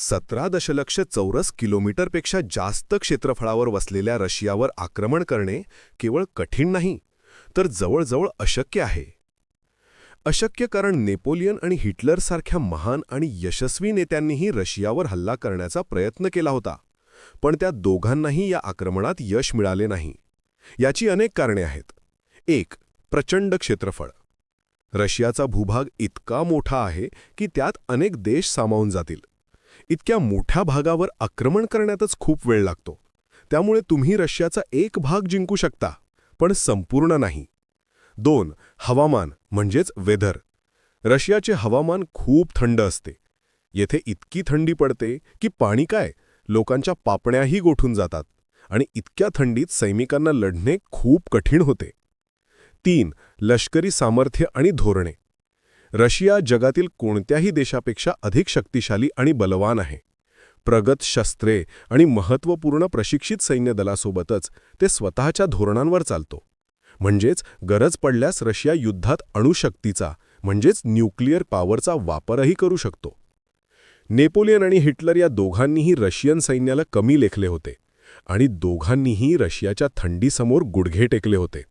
सतरा दशलक्ष चौरस किलोमीटरपेक्षा जास्त क्षेत्रफळावर वसलेल्या रशियावर आक्रमण करणे केवळ कठीण नाही तर जवळजवळ अशक्य आहे. अशक्य कारण नेपोलियन आणि हिटलरसारख्या महान आणि यशस्वी नेत्यांनीही रशियावर हल्ला करण्याचा प्रयत्न केला होता पण त्या दोघांनाही या आक्रमणात यश मिळाले नाही. याची अनेक कारणे आहेत. एक प्रचंड क्षेत्रफळ. रशियाचा भूभाग इतका मोठा आहे की त्यात अनेक देश सामावून जातील. इतक्या मोठ्या भागावर आक्रमण करण्यातच खूप वेळ लागतो. त्यामुळे तुम्ही रशियाचा एक भाग जिंकू शकता पण संपूर्ण नाही. दोन हवामान म्हणजेच वेदर. रशियाचे हवामान खूप थंड असते. येथे इतकी थंडी पडते की पाणी काय? लोकांच्या पापण्याही गोठून जातात आणि इतक्या थंडीत सैनिकांना लढणे खूप कठीण होते. तीन लष्करी सामर्थ्य आणि धोरणे. रशिया जगातील कोणत्याही देशापेक्षा अधिक शक्तिशाली आणि बलवान आहे. प्रगत शस्त्रे आणि महत्त्वपूर्ण प्रशिक्षित सैन्यदलासोबतच ते स्वतःच्या धोरणांवर चालतो. म्हणजेच गरज पडल्यास रशिया युद्धात अणुशक्तीचा म्हणजेच न्यूक्लिअर पॉवरचा वापरही करू शकतो. नेपोलियन आणि हिटलर या दोघांनीही रशियन सैन्याला कमी लेखले होते आणि दोघांनीही रशियाच्या थंडीसमोर गुडघे टेकले होते.